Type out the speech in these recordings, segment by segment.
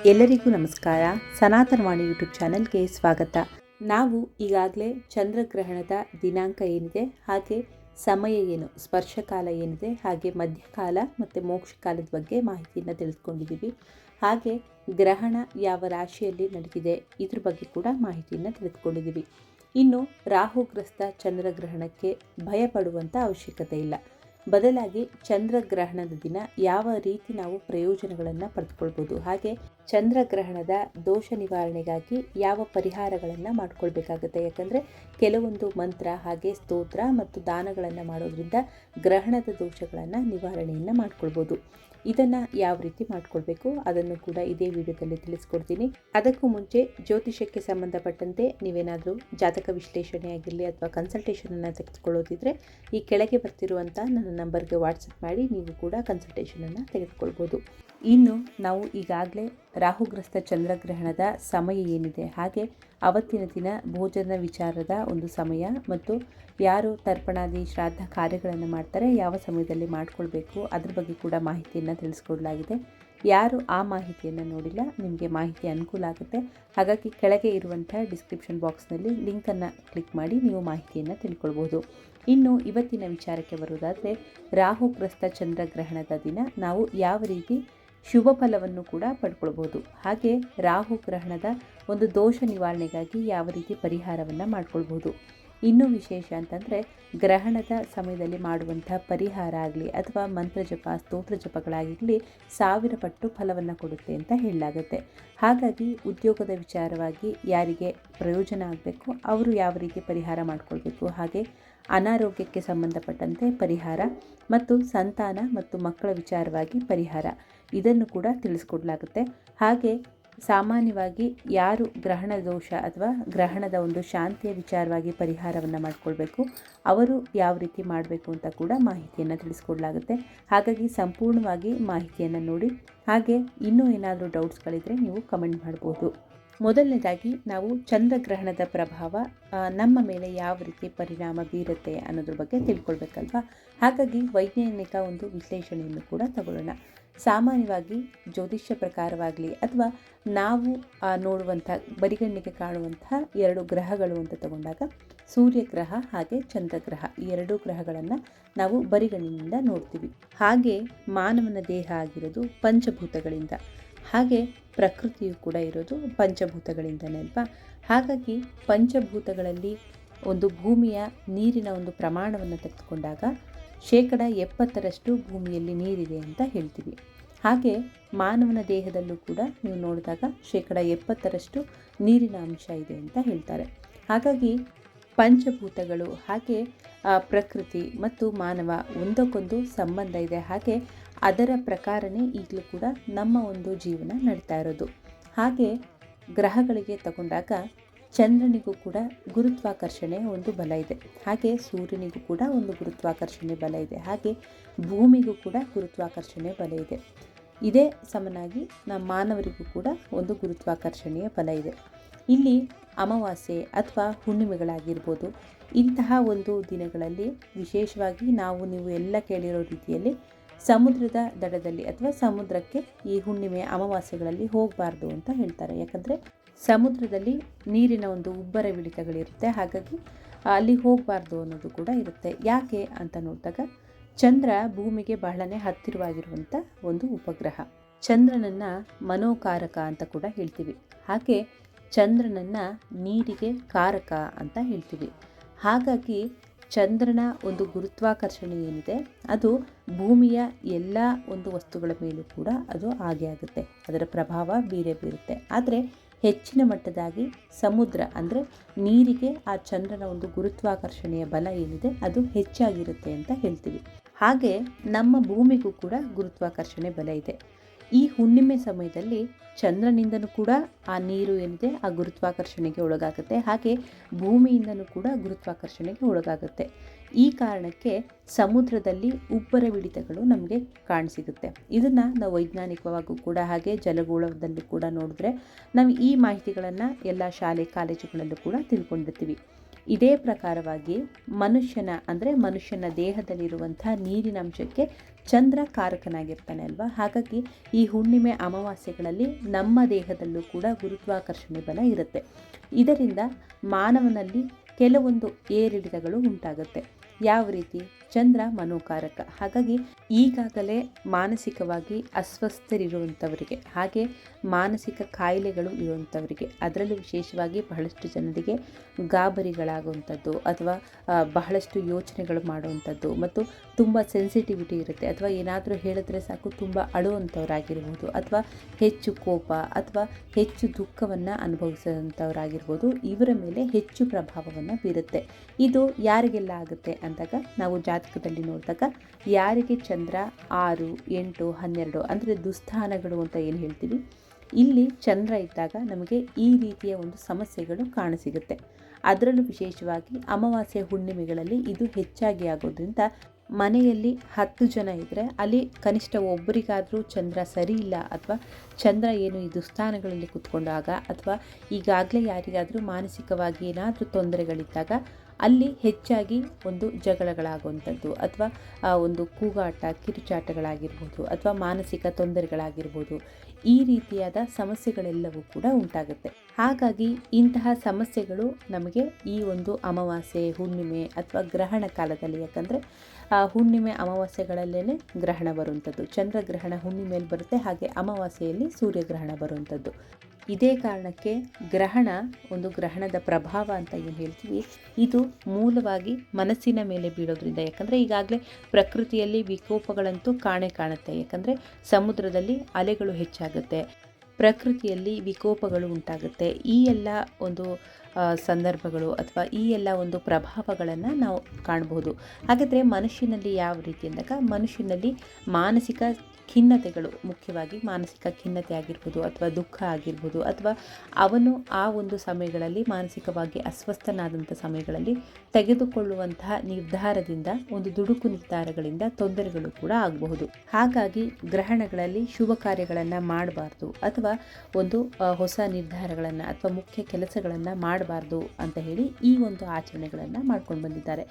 ಎಲ್ಲರಿಗೂ ನಮಸ್ಕಾರ. ಸನಾತನವಾಣಿ ಯೂಟ್ಯೂಬ್ ಚಾನೆಲ್ಗೆ ಸ್ವಾಗತ. ನಾವು ಈಗಾಗಲೇ ಚಂದ್ರಗ್ರಹಣದ ದಿನಾಂಕ ಏನಿದೆ, ಹಾಗೆ ಸಮಯ ಏನು, ಸ್ಪರ್ಶಕಾಲ ಏನಿದೆ, ಹಾಗೆ ಮಧ್ಯಕಾಲ ಮತ್ತು ಮೋಕ್ಷಕಾಲದ ಬಗ್ಗೆ ಮಾಹಿತಿಯನ್ನು ತಿಳಿದುಕೊಂಡಿದ್ದೀವಿ. ಹಾಗೆ ಗ್ರಹಣ ಯಾವ ರಾಶಿಯಲ್ಲಿ ನಡೆದಿದೆ, ಇದ್ರ ಬಗ್ಗೆ ಕೂಡ ಮಾಹಿತಿಯನ್ನು ತಿಳಿದುಕೊಂಡಿದ್ದೀವಿ. ಇನ್ನು ರಾಹುಗ್ರಸ್ತ ಚಂದ್ರಗ್ರಹಣಕ್ಕೆ ಭಯಪಡುವಂಥ ಅವಶ್ಯಕತೆ ಇಲ್ಲ. ಬದಲಾಗಿ ಚಂದ್ರಗ್ರಹಣದ ದಿನ ಯಾವ ರೀತಿ ನಾವು ಪ್ರಯೋಜನಗಳನ್ನು ಪಡೆದುಕೊಳ್ಬೋದು? ಹಾಗೆ ಚಂದ್ರಗ್ರಹಣದ ದೋಷ ನಿವಾರಣೆಗಾಗಿ ಯಾವ ಪರಿಹಾರಗಳನ್ನು ಮಾಡಿಕೊಳ್ಬೇಕಾಗುತ್ತೆ? ಯಾಕಂದರೆ ಕೆಲವೊಂದು ಮಂತ್ರ ಹಾಗೆ ಸ್ತೋತ್ರ ಮತ್ತು ದಾನಗಳನ್ನು ಮಾಡೋದ್ರಿಂದ ಗ್ರಹಣದ ದೋಷಗಳನ್ನು ನಿವಾರಣೆಯನ್ನು ಮಾಡ್ಕೊಳ್ಬೋದು. ಇದನ್ನು ಯಾವ ರೀತಿ ಮಾಡ್ಕೊಳ್ಬೇಕು? ಅದನ್ನು ಕೂಡ ಇದೇ ವಿಡಿಯೋದಲ್ಲಿ ತಿಳಿಸ್ಕೊಡ್ತೀನಿ. ಅದಕ್ಕೂ ಮುಂಚೆ ಜ್ಯೋತಿಷಕ್ಕೆ ಸಂಬಂಧಪಟ್ಟಂತೆ ನೀವೇನಾದರೂ ಜಾತಕ ವಿಶ್ಲೇಷಣೆ ಆಗಿರಲಿ ಅಥವಾ ಕನ್ಸಲ್ಟೇಷನನ್ನು ತೆಗೆದುಕೊಳ್ಳೋದಿದ್ರೆ ಈ ಕೆಳಗೆ ಬರ್ತಿರುವಂಥ ನನ್ನ ನಂಬರ್ಗೆ ವಾಟ್ಸಪ್ ಮಾಡಿ ನೀವು ಕೂಡ ಕನ್ಸಲ್ಟೇಷನನ್ನು ತೆಗೆದುಕೊಳ್ಬೋದು. ಇನ್ನು ನಾವು ಈಗಾಗಲೇ ರಾಹುಗ್ರಸ್ತ ಚಂದ್ರಗ್ರಹಣದ ಸಮಯ ಏನಿದೆ ಹಾಗೆ ಅವತ್ತಿನ ದಿನ ಭೋಜನ ವಿಚಾರದ ಒಂದು ಸಮಯ ಮತ್ತು ಯಾರು ತರ್ಪಣಾದಿ ಶ್ರಾದ್ದ ಕಾರ್ಯಗಳನ್ನು ಮಾಡ್ತಾರೆ, ಯಾವ ಸಮಯದಲ್ಲಿ ಮಾಡಿಕೊಳ್ಬೇಕು, ಅದ್ರ ಬಗ್ಗೆ ಕೂಡ ಮಾಹಿತಿಯನ್ನು ತಿಳಿಸ್ಕೊಡ್ಲಾಗಿದೆ. ಯಾರು ಆ ಮಾಹಿತಿಯನ್ನು ನೋಡಿಲ್ಲ, ನಿಮಗೆ ಮಾಹಿತಿ ಅನುಕೂಲ ಆಗುತ್ತೆ. ಹಾಗಾಗಿ ಕೆಳಗೆ ಇರುವಂಥ ಡಿಸ್ಕ್ರಿಪ್ಷನ್ ಬಾಕ್ಸ್ನಲ್ಲಿ ಲಿಂಕನ್ನು ಕ್ಲಿಕ್ ಮಾಡಿ ನೀವು ಮಾಹಿತಿಯನ್ನು ತಿಳ್ಕೊಳ್ಬೋದು. ಇನ್ನು ಇವತ್ತಿನ ವಿಚಾರಕ್ಕೆ ಬರುವುದಾದರೆ ರಾಹುಗ್ರಸ್ತ ಚಂದ್ರಗ್ರಹಣದ ದಿನ, ನಾವು ಯಾವ ರೀತಿ ಶುಭ ಫಲವನ್ನು ಕೂಡ ಪಡ್ಕೊಳ್ಬೋದು. ಹಾಗೆ ರಾಹು ಗ್ರಹಣದ ಒಂದು ದೋಷ ನಿವಾರಣೆಗಾಗಿ ಯಾವ ರೀತಿ ಪರಿಹಾರವನ್ನು ಮಾಡ್ಕೊಳ್ಬೋದು. ಇನ್ನೂ ವಿಶೇಷ ಅಂತಂದರೆ ಗ್ರಹಣದ ಸಮಯದಲ್ಲಿ ಮಾಡುವಂಥ ಪರಿಹಾರ ಆಗಲಿ ಅಥವಾ ಮಂತ್ರ ಜಪ ಸ್ತೋತ್ರ ಜಪಗಳಾಗಿರಲಿ ಸಾವಿರ ಪಟ್ಟು ಫಲವನ್ನು ಕೊಡುತ್ತೆ ಅಂತ ಹೇಳಲಾಗುತ್ತೆ. ಹಾಗಾಗಿ ಉದ್ಯೋಗದ ವಿಚಾರವಾಗಿ ಯಾರಿಗೆ ಪ್ರಯೋಜನ ಆಗಬೇಕು, ಅವರು ಯಾವ ರೀತಿ ಪರಿಹಾರ ಮಾಡಿಕೊಳ್ಬೇಕು, ಹಾಗೆ ಅನಾರೋಗ್ಯಕ್ಕೆ ಸಂಬಂಧಪಟ್ಟಂತೆ ಪರಿಹಾರ ಮತ್ತು ಸಂತಾನ ಮತ್ತು ಮಕ್ಕಳ ವಿಚಾರವಾಗಿ ಪರಿಹಾರ ಇದನ್ನು ಕೂಡ ತಿಳಿಸ್ಕೊಡ್ಲಾಗುತ್ತೆ. ಹಾಗೆ ಸಾಮಾನ್ಯವಾಗಿ ಯಾರು ಗ್ರಹಣ ದೋಷ ಅಥವಾ ಗ್ರಹಣದ ಒಂದು ಶಾಂತಿಯ ವಿಚಾರವಾಗಿ ಪರಿಹಾರವನ್ನು ಮಾಡಿಕೊಳ್ಬೇಕು, ಅವರು ಯಾವ ರೀತಿ ಮಾಡಬೇಕು ಅಂತ ಕೂಡ ಮಾಹಿತಿಯನ್ನು ತಿಳಿಸ್ಕೊಡ್ಲಾಗುತ್ತೆ. ಹಾಗಾಗಿ ಸಂಪೂರ್ಣವಾಗಿ ಮಾಹಿತಿಯನ್ನು ನೋಡಿ, ಹಾಗೆ ಇನ್ನೂ ಏನಾದರೂ ಡೌಟ್ಸ್ಗಳಿದ್ರೆ ನೀವು ಕಮೆಂಟ್ ಮಾಡ್ಬೋದು. ಮೊದಲನೇದಾಗಿ ನಾವು ಚಂದ್ರಗ್ರಹಣದ ಪ್ರಭಾವ ನಮ್ಮ ಮೇಲೆ ಯಾವ ರೀತಿ ಪರಿಣಾಮ ಬೀರುತ್ತೆ ಅನ್ನೋದ್ರ ಬಗ್ಗೆ ತಿಳ್ಕೊಳ್ಬೇಕಲ್ವಾ? ಹಾಗಾಗಿ ವೈಜ್ಞಾನಿಕ ಒಂದು ವಿಶ್ಲೇಷಣೆಯನ್ನು ಕೂಡ ತಗೊಳ್ಳೋಣ. ಸಾಮಾನ್ಯವಾಗಿ ಜ್ಯೋತಿಷ್ಯ ಪ್ರಕಾರವಾಗಲಿ ಅಥವಾ ನಾವು ನೋಡುವಂಥ, ಬರಿಗಣ್ಣಿಗೆ ಕಾಣುವಂಥ ಎರಡು ಗ್ರಹಗಳು ಅಂತ ತಗೊಂಡಾಗ ಸೂರ್ಯಗ್ರಹ ಹಾಗೆ ಚಂದ್ರಗ್ರಹ ಈ ಎರಡೂ ಗ್ರಹಗಳನ್ನು ನಾವು ಬರಿಗಣ್ಣಿನಿಂದ ನೋಡ್ತೀವಿ. ಹಾಗೆ ಮಾನವನ ದೇಹ ಆಗಿರೋದು ಪಂಚಭೂತಗಳಿಂದ. ಹಾಗೆ ಪ್ರಕೃತಿಯು ಕೂಡ ಇರೋದು ಪಂಚಭೂತಗಳಿಂದನೇ ಅಲ್ವಾ? ಹಾಗಾಗಿ ಪಂಚಭೂತಗಳಲ್ಲಿ ಒಂದು ಭೂಮಿಯ ನೀರಿನ ಒಂದು ಪ್ರಮಾಣವನ್ನು ತೆಗೆದುಕೊಂಡಾಗ ಶೇಕಡ ಎಪ್ಪತ್ತರಷ್ಟು ಭೂಮಿಯಲ್ಲಿ ನೀರಿದೆ ಅಂತ ಹೇಳ್ತೀವಿ. ಹಾಗೆ ಮಾನವನ ದೇಹದಲ್ಲೂ ಕೂಡ ನೀವು ನೋಡಿದಾಗ ಶೇಕಡ ಎಪ್ಪತ್ತರಷ್ಟು ನೀರಿನ ಅಂಶ ಇದೆ ಅಂತ ಹೇಳ್ತಾರೆ. ಹಾಗಾಗಿ ಪಂಚಭೂತಗಳು, ಹಾಗೆ ಪ್ರಕೃತಿ ಮತ್ತು ಮಾನವ ಒಂದಕ್ಕೊಂದು ಸಂಬಂಧ ಇದೆ. ಹಾಗೆ ಅದರ ಪ್ರಕಾರನೇ ಈಗಲೂ ಕೂಡ ನಮ್ಮ ಒಂದು ಜೀವನ ನಡೀತಾ ಇರೋದು. ಹಾಗೆ ಗ್ರಹಗಳಿಗೆ ತಗೊಂಡಾಗ ಚಂದ್ರನಿಗೂ ಕೂಡ ಗುರುತ್ವಾಕರ್ಷಣೆ ಒಂದು ಬಲ ಇದೆ. ಹಾಗೆ ಸೂರ್ಯನಿಗೂ ಕೂಡ ಒಂದು ಗುರುತ್ವಾಕರ್ಷಣೆ ಬಲ ಇದೆ. ಹಾಗೆ ಭೂಮಿಗೂ ಕೂಡ ಗುರುತ್ವಾಕರ್ಷಣೆ ಬಲ ಇದೆ. ಇದೇ ಸಮನಾಗಿ ನಮ್ಮ ಮಾನವರಿಗೂ ಕೂಡ ಒಂದು ಗುರುತ್ವಾಕರ್ಷಣೆಯ ಬಲ ಇದೆ. ಇಲ್ಲಿ ಅಮಾವಾಸ್ಯೆ ಅಥವಾ ಹುಣ್ಣಿಮೆಗಳಾಗಿರ್ಬೋದು, ಇಂತಹ ಒಂದು ದಿನಗಳಲ್ಲಿ ವಿಶೇಷವಾಗಿ ನಾವು, ನೀವು ಎಲ್ಲ ಕೇಳಿರೋ ರೀತಿಯಲ್ಲಿ ಸಮುದ್ರದ ದಡದಲ್ಲಿ ಅಥವಾ ಸಮುದ್ರಕ್ಕೆ ಈ ಹುಣ್ಣಿಮೆ, ಅಮಾವಾಸ್ಯೆಗಳಲ್ಲಿ ಹೋಗಬಾರ್ದು ಅಂತ ಹೇಳ್ತಾರೆ. ಯಾಕಂದರೆ ಸಮುದ್ರದಲ್ಲಿ ನೀರಿನ ಒಂದು ಉಬ್ಬರವಿಳಿತಗಳಿರುತ್ತೆ ಹಾಗಾಗಿ ಅಲ್ಲಿ ಹೋಗಬಾರ್ದು ಅನ್ನೋದು ಕೂಡ ಇರುತ್ತೆ. ಯಾಕೆ ಅಂತ ನೋಡಿದಾಗ ಚಂದ್ರ ಭೂಮಿಗೆ ಬಹಳನೇ ಹತ್ತಿರವಾಗಿರುವಂಥ ಒಂದು ಉಪಗ್ರಹ. ಚಂದ್ರನನ್ನು ಮನೋಕಾರಕ ಅಂತ ಕೂಡ ಹೇಳ್ತೀವಿ. ಹಾಗೆ ಚಂದ್ರನನ್ನು ನೀರಿಗೆ ಕಾರಕ ಅಂತ ಹೇಳ್ತೀವಿ. ಹಾಗಾಗಿ ಚಂದ್ರನ ಒಂದು ಗುರುತ್ವಾಕರ್ಷಣೆ ಏನಿದೆ, ಅದು ಭೂಮಿಯ ಎಲ್ಲ ಒಂದು ವಸ್ತುಗಳ ಮೇಲೂ ಕೂಡ ಅದು ಹಾಗೆ ಆಗುತ್ತೆ. ಅದರ ಪ್ರಭಾವ ಬೀರೇ ಬೀರುತ್ತೆ. ಆದರೆ ಹೆಚ್ಚಿನ ಮಟ್ಟದಾಗಿ ಸಮುದ್ರ ಅಂದರೆ ನೀರಿಗೆ ಆ ಚಂದ್ರನ ಒಂದು ಗುರುತ್ವಾಕರ್ಷಣೆಯ ಬಲ ಏನಿದೆ ಅದು ಹೆಚ್ಚಾಗಿರುತ್ತೆ ಅಂತ ಹೇಳ್ತೀವಿ. ಹಾಗೆ ನಮ್ಮ ಭೂಮಿಗೂ ಕೂಡ ಗುರುತ್ವಾಕರ್ಷಣೆ ಬಲ ಇದೆ. ಈ ಹುಣ್ಣಿಮೆ ಸಮಯದಲ್ಲಿ ಚಂದ್ರನಿಂದನೂ ಕೂಡ ಆ ನೀರು ಏನಿದೆ ಆ ಗುರುತ್ವಾಕರ್ಷಣೆಗೆ ಒಳಗಾಗುತ್ತೆ. ಹಾಗೆ ಭೂಮಿಯಿಂದನೂ ಕೂಡ ಗುರುತ್ವಾಕರ್ಷಣೆಗೆ ಒಳಗಾಗುತ್ತೆ. ಈ ಕಾರಣಕ್ಕೆ ಸಮುದ್ರದಲ್ಲಿ ಉಬ್ಬರವಿಳಿತಗಳು ನಮಗೆ ಕಾಣಸಿಗುತ್ತೆ. ಇದನ್ನು ನಾವು ವೈಜ್ಞಾನಿಕವಾಗೂ ಕೂಡ ಹಾಗೆ ಜಲಗೋಳದಲ್ಲೂ ಕೂಡ ನೋಡಿದ್ರೆ ನಾವು ಈ ಮಾಹಿತಿಗಳನ್ನು ಎಲ್ಲ ಶಾಲೆ, ಕಾಲೇಜುಗಳಲ್ಲೂ ಕೂಡ ತಿಳ್ಕೊಂಡಿರ್ತೀವಿ. ಇದೇ ಪ್ರಕಾರವಾಗಿ ಮನುಷ್ಯನ ಅಂದರೆ ಮನುಷ್ಯನ ದೇಹದಲ್ಲಿರುವಂಥ ನೀರಿನ ಅಂಶಕ್ಕೆ ಚಂದ್ರ ಕಾರಕನಾಗಿರ್ತಾನೆ ಅಲ್ವಾ? ಹಾಗಾಗಿ ಈ ಹುಣ್ಣಿಮೆ ಅಮಾವಾಸ್ಯೆಗಳಲ್ಲಿ ನಮ್ಮ ದೇಹದಲ್ಲೂ ಕೂಡ ಗುರುತ್ವಾಕರ್ಷಣೆ ಬಲ ಇರುತ್ತೆ. ಇದರಿಂದ ಮಾನವನಲ್ಲಿ ಕೆಲವೊಂದು ಏರಿಳಿತಗಳು ಉಂಟಾಗುತ್ತೆ. ಯಾವ ರೀತಿ? ಚಂದ್ರ ಮನೋಕಾರಕ. ಹಾಗಾಗಿ ಈಗಾಗಲೇ ಮಾನಸಿಕವಾಗಿ ಅಸ್ವಸ್ಥರಿರುವಂಥವರಿಗೆ, ಹಾಗೆ ಮಾನಸಿಕ ಕಾಯಿಲೆಗಳು ಇರುವಂಥವರಿಗೆ, ಅದರಲ್ಲೂ ವಿಶೇಷವಾಗಿ ಬಹಳಷ್ಟು ಜನರಿಗೆ ಗಾಬರಿಗಳಾಗುವಂಥದ್ದು ಅಥವಾ ಬಹಳಷ್ಟು ಯೋಚನೆಗಳು ಮಾಡುವಂಥದ್ದು ಮತ್ತು ತುಂಬ ಸೆನ್ಸಿಟಿವಿಟಿ ಇರುತ್ತೆ. ಅಥವಾ ಏನಾದರೂ ಹೇಳಿದ್ರೆ ಸಾಕು ತುಂಬ ಅಳುವಂಥವರಾಗಿರ್ಬೋದು ಅಥವಾ ಹೆಚ್ಚು ಕೋಪ ಅಥವಾ ಹೆಚ್ಚು ದುಃಖವನ್ನು ಅನುಭವಿಸುವಂಥವರಾಗಿರ್ಬೋದು ಇವರ ಮೇಲೆ ಹೆಚ್ಚು ಪ್ರಭಾವವನ್ನು ಬೀರುತ್ತೆ. ಇದು ಯಾರಿಗೆಲ್ಲ ಆಗುತ್ತೆ ಅಂದಾಗ ನಾವು ಜಾತಕದಲ್ಲಿ ನೋಡಿದಾಗ ಯಾರಿಗೆ ಚಂದ್ರ ಆರು, ಎಂಟು, ಹನ್ನೆರಡು ಅಂದರೆ ದುಸ್ಥಾನಗಳು ಅಂತ ಏನು ಹೇಳ್ತೀವಿ? ಇಲ್ಲಿ ಚಂದ್ರ ಇದ್ದಾಗ ನಮಗೆ ಈ ರೀತಿಯ ಒಂದು ಸಮಸ್ಯೆಗಳು ಕಾಣಸಿಗುತ್ತೆ. ಅದರಲ್ಲೂ ವಿಶೇಷವಾಗಿ ಅಮಾವಾಸ್ಯೆ ಹುಣ್ಣಿಮೆಗಳಲ್ಲಿ ಇದು ಹೆಚ್ಚಾಗಿ ಆಗೋದ್ರಿಂದ ಮನೆಯಲ್ಲಿ ಹತ್ತು ಜನ ಇದ್ದರೆ ಅಲ್ಲಿ ಕನಿಷ್ಠ ಒಬ್ಬರಿಗಾದರೂ ಚಂದ್ರ ಸರಿ ಇಲ್ಲ ಅಥವಾ ಚಂದ್ರ ಏನು ಈ ದುಸ್ಥಾನಗಳಲ್ಲಿ ಕುತ್ಕೊಂಡಾಗ ಅಥವಾ ಈಗಾಗಲೇ ಯಾರಿಗಾದರೂ ಮಾನಸಿಕವಾಗಿ ಏನಾದರೂ ತೊಂದರೆಗಳಿದ್ದಾಗ ಅಲ್ಲಿ ಹೆಚ್ಚಾಗಿ ಒಂದು ಜಗಳಗಳಾಗುವಂಥದ್ದು ಅಥವಾ ಒಂದು ಕೂಗಾಟ, ಕಿರುಚಾಟಗಳಾಗಿರ್ಬೋದು ಅಥವಾ ಮಾನಸಿಕ ತೊಂದರೆಗಳಾಗಿರ್ಬೋದು, ಈ ರೀತಿಯಾದ ಸಮಸ್ಯೆಗಳೆಲ್ಲವೂ ಕೂಡ ಉಂಟಾಗುತ್ತೆ. ಹಾಗಾಗಿ ಇಂತಹ ಸಮಸ್ಯೆಗಳು ನಮಗೆ ಈ ಒಂದು ಅಮಾವಾಸ್ಯೆ, ಹುಣ್ಣಿಮೆ ಅಥವಾ ಗ್ರಹಣ ಕಾಲದಲ್ಲಿ ಯಾಕಂದರೆ ಹುಣ್ಣಿಮೆ ಅಮಾವಾಸ್ಯೆಗಳಲ್ಲೇ ಗ್ರಹಣ ಬರುವಂಥದ್ದು. ಚಂದ್ರಗ್ರಹಣ ಹುಣ್ಣಿಮೆಯಲ್ಲಿ ಬರುತ್ತೆ, ಹಾಗೆ ಅಮಾವಾಸ್ಯೆಯಲ್ಲಿ ಸೂರ್ಯಗ್ರಹಣ ಬರುವಂಥದ್ದು. ಇದೇ ಕಾರಣಕ್ಕೆ ಗ್ರಹಣ ಒಂದು ಗ್ರಹಣದ ಪ್ರಭಾವ ಅಂತ ಏನು ಹೇಳ್ತೀವಿ, ಇದು ಮೂಲವಾಗಿ ಮನಸ್ಸಿನ ಮೇಲೆ ಬೀಳೋದ್ರಿಂದ. ಯಾಕಂದರೆ ಈಗಾಗಲೇ ಪ್ರಕೃತಿಯಲ್ಲಿ ವಿಕೋಪಗಳಂತೂ ಕಾಣೆ ಕಾಣುತ್ತೆ. ಯಾಕಂದರೆ ಸಮುದ್ರದಲ್ಲಿ ಅಲೆಗಳು ಹೆಚ್ಚಾಗುತ್ತೆ, ಪ್ರಕೃತಿಯಲ್ಲಿ ವಿಕೋಪಗಳು ಉಂಟಾಗುತ್ತೆ. ಈ ಎಲ್ಲ ಒಂದು ಸಂದರ್ಭಗಳು ಅಥವಾ ಈ ಎಲ್ಲ ಒಂದು ಪ್ರಭಾವಗಳನ್ನು ನಾವು ಕಾಣಬಹುದು ಹಾಗಾದರೆ ಮನುಷ್ಯನಲ್ಲಿ ಯಾವ ರೀತಿ ಅಂದಾಗ ಮನುಷ್ಯನಲ್ಲಿ ಮಾನಸಿಕ ಖಿನ್ನತೆಗಳು ಮುಖ್ಯವಾಗಿ ಮಾನಸಿಕ ಖಿನ್ನತೆ ಆಗಿರ್ಬೋದು ಅಥವಾ ದುಃಖ ಆಗಿರ್ಬೋದು ಅಥವಾ ಅವನು ಆ ಒಂದು ಸಮಯಗಳಲ್ಲಿ ಮಾನಸಿಕವಾಗಿ ಅಸ್ವಸ್ಥನಾದಂಥ ಸಮಯಗಳಲ್ಲಿ ತೆಗೆದುಕೊಳ್ಳುವಂತಹ ನಿರ್ಧಾರದಿಂದ, ಒಂದು ದುಡುಕು ನಿರ್ಧಾರಗಳಿಂದ ತೊಂದರೆಗಳು ಕೂಡ ಆಗಬಹುದು. ಹಾಗಾಗಿ ಗ್ರಹಣಗಳಲ್ಲಿ ಶುಭ ಕಾರ್ಯಗಳನ್ನು ಮಾಡಬಾರ್ದು ಅಥವಾ ಒಂದು ಹೊಸ ನಿರ್ಧಾರಗಳನ್ನು ಅಥವಾ ಮುಖ್ಯ ಕೆಲಸಗಳನ್ನು ಮಾಡಬಾರ್ದು ಅಂತ ಹೇಳಿ ಈ ಒಂದು ಆಚರಣೆಗಳನ್ನು ಮಾಡ್ಕೊಂಡು ಬಂದಿದ್ದಾರೆ.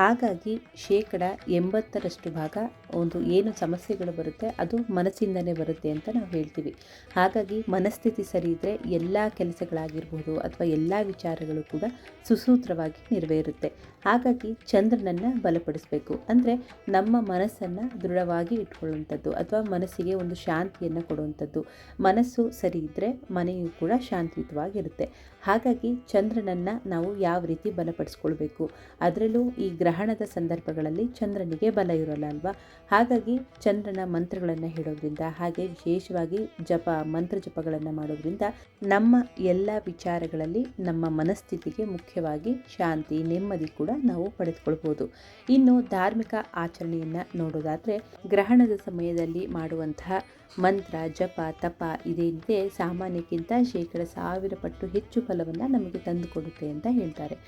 ಹಾಗಾಗಿ ಶೇಕಡ ಎಂಬತ್ತರಷ್ಟು ಭಾಗ ಒಂದು ಏನು ಸಮಸ್ಯೆಗಳು ಬರುತ್ತೆ, ಅದು ಮನಸ್ಸಿಂದನೇ ಬರುತ್ತೆ ಅಂತ ನಾವು ಹೇಳ್ತೀವಿ. ಹಾಗಾಗಿ ಮನಸ್ಥಿತಿ ಸರಿ ಇದ್ದರೆ ಎಲ್ಲ ಕೆಲಸಗಳಾಗಿರ್ಬೋದು ಅಥವಾ ಎಲ್ಲ ವಿಚಾರಗಳು ಕೂಡ ಸುಸೂತ್ರವಾಗಿ ನೆರವೇರುತ್ತೆ. ಹಾಗಾಗಿ ಚಂದ್ರನನ್ನು ಬಲಪಡಿಸಬೇಕು. ಅಂದರೆ ನಮ್ಮ ಮನಸ್ಸನ್ನು ದೃಢವಾಗಿ ಇಟ್ಕೊಳ್ಳುವಂಥದ್ದು ಅಥವಾ ಮನಸ್ಸಿಗೆ ಒಂದು ಶಾಂತಿಯನ್ನು ಕೊಡುವಂಥದ್ದು. ಮನಸ್ಸು ಸರಿ ಇದ್ದರೆ ಮನೆಯು ಕೂಡ ಶಾಂತಿಯುತವಾಗಿರುತ್ತೆ. ಹಾಗಾಗಿ ಚಂದ್ರನನ್ನು ನಾವು ಯಾವ ರೀತಿ ಬಲಪಡಿಸ್ಕೊಳ್ಬೇಕು? ಅದರಲ್ಲೂ ಈ ಗ್ರಹಣದ ಸಂದರ್ಭಗಳಲ್ಲಿ ಚಂದ್ರನಿಗೆ ಬಲ ಇರೋಲ್ಲ ಅಲ್ವಾ ಹಾಗಾಗಿ ಚಂದ್ರನ ಮಂತ್ರಗಳನ್ನು ಹೇಳೋದ್ರಿಂದ, ಹಾಗೆ ವಿಶೇಷವಾಗಿ ಜಪ, ಮಂತ್ರ ಜಪಗಳನ್ನು ಮಾಡೋದ್ರಿಂದ ನಮ್ಮ ಎಲ್ಲ ವಿಚಾರಗಳಲ್ಲಿ ನಮ್ಮ ಮನಸ್ಥಿತಿಗೆ ಮುಖ್ಯವಾಗಿ ಶಾಂತಿ, ನೆಮ್ಮದಿ ಕೂಡ ನಾವು ಪಡೆದುಕೊಳ್ಬೋದು. ಇನ್ನು ಧಾರ್ಮಿಕ ಆಚರಣೆಯನ್ನು ನೋಡೋದಾದರೆ, ಗ್ರಹಣದ ಸಮಯದಲ್ಲಿ ಮಾಡುವಂತಹ ಮಂತ್ರ, ಜಪ, ತಪ ಇದೇನಿದೆ ಸಾಮಾನ್ಯಕ್ಕಿಂತ ಶೇಕಡ ಸಾವಿರ ಪಟ್ಟು ಹೆಚ್ಚು ಫಲವನ್ನು ನಮಗೆ ತಂದುಕೊಡುತ್ತೆ ಅಂತ ಹೇಳ್ತಾರೆ.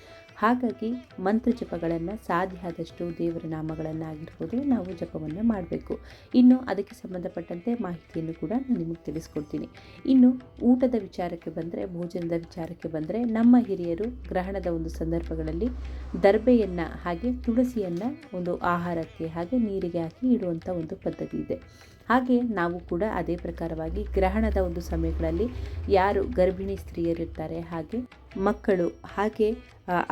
ಹಾಗಾಗಿ ಮಂತ್ರ ಜಪಗಳನ್ನು ಸಾಧ್ಯ ಆದಷ್ಟು ದೇವರ ನಾಮಗಳನ್ನು ಆಗಿರ್ಬೋದು ನಾವು ಜಪವನ್ನು ಮಾಡಬೇಕು. ಇನ್ನು ಅದಕ್ಕೆ ಸಂಬಂಧಪಟ್ಟಂತೆ ಮಾಹಿತಿಯನ್ನು ಕೂಡ ನಾನು ನಿಮಗೆ ತಿಳಿಸ್ಕೊಡ್ತೀನಿ. ಇನ್ನು ಊಟದ ವಿಚಾರಕ್ಕೆ ಬಂದರೆ, ಭೋಜನದ ವಿಚಾರಕ್ಕೆ ಬಂದರೆ ನಮ್ಮ ಹಿರಿಯರು ಗ್ರಹಣದ ಒಂದು ಸಂದರ್ಭಗಳಲ್ಲಿ ದರ್ಬೆಯನ್ನು ಹಾಗೆ ತುಳಸಿಯನ್ನು ಒಂದು ಆಹಾರಕ್ಕೆ ಹಾಗೆ ನೀರಿಗೆ ಹಾಕಿ ಇಡುವಂಥ ಒಂದು ಪದ್ಧತಿ ಇದೆ. ಹಾಗೆ ನಾವು ಕೂಡ ಅದೇ ಪ್ರಕಾರವಾಗಿ ಗ್ರಹಣದ ಒಂದು ಸಮಯಗಳಲ್ಲಿ ಯಾರು ಗರ್ಭಿಣಿ ಸ್ತ್ರೀಯರಿರ್ತಾರೆ, ಹಾಗೆ ಮಕ್ಕಳು, ಹಾಗೆ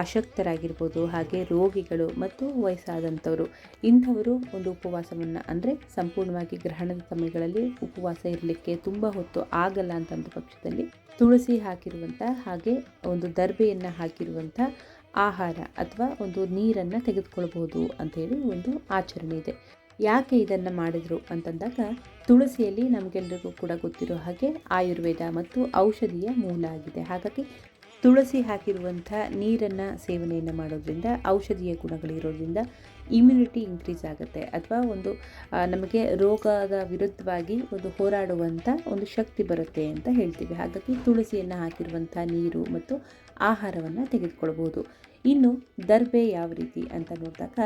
ಅಶಕ್ತರಾಗಿರ್ಬೋದು, ಹಾಗೆ ರೋಗಿಗಳು ಮತ್ತು ವಯಸ್ಸಾದಂಥವರು, ಇಂಥವರು ಒಂದು ಉಪವಾಸವನ್ನು ಅಂದರೆ ಸಂಪೂರ್ಣವಾಗಿ ಗ್ರಹಣದ ಸಮಯಗಳಲ್ಲಿ ಉಪವಾಸ ಇರಲಿಕ್ಕೆ ತುಂಬ ಹೊತ್ತು ಆಗಲ್ಲ ಅಂತಂದ ಪಕ್ಷದಲ್ಲಿ ತುಳಸಿ ಹಾಕಿರುವಂಥ ಹಾಗೆ ಒಂದು ದರ್ಬೆಯನ್ನು ಹಾಕಿರುವಂಥ ಆಹಾರ ಅಥವಾ ಒಂದು ನೀರನ್ನು ತೆಗೆದುಕೊಳ್ಬೋದು ಅಂತೇಳಿ ಒಂದು ಆಚರಣೆ ಇದೆ. ಯಾಕೆ ಇದನ್ನು ಮಾಡಿದರು ಅಂತಂದಾಗ ತುಳಸಿಯಲ್ಲಿ ನಮಗೆಲ್ಲರಿಗೂ ಕೂಡ ಗೊತ್ತಿರೋ ಹಾಗೆ ಆಯುರ್ವೇದ ಮತ್ತು ಔಷಧಿಯ ಮೂಲ ಆಗಿದೆ. ಹಾಗಾಗಿ ತುಳಸಿ ಹಾಕಿರುವಂಥ ನೀರನ್ನು ಸೇವನೆಯನ್ನು ಮಾಡೋದ್ರಿಂದ, ಔಷಧೀಯ ಗುಣಗಳಿರೋದ್ರಿಂದ ಇಮ್ಯುನಿಟಿ ಇನ್ಕ್ರೀಸ್ ಆಗುತ್ತೆ ಅಥವಾ ಒಂದು ನಮಗೆ ರೋಗದ ವಿರುದ್ಧವಾಗಿ ಒಂದು ಹೋರಾಡುವಂಥ ಒಂದು ಶಕ್ತಿ ಬರುತ್ತೆ ಅಂತ ಹೇಳ್ತೀವಿ. ಹಾಗಾಗಿ ತುಳಸಿಯನ್ನು ಹಾಕಿರುವಂಥ ನೀರು ಮತ್ತು ಆಹಾರವನ್ನು ತೆಗೆದುಕೊಳ್ಬೋದು ಇನ್ನು ದರ್ಬೆ ಯಾವ ರೀತಿ ಅಂತ ನೋಡಿದಾಗ,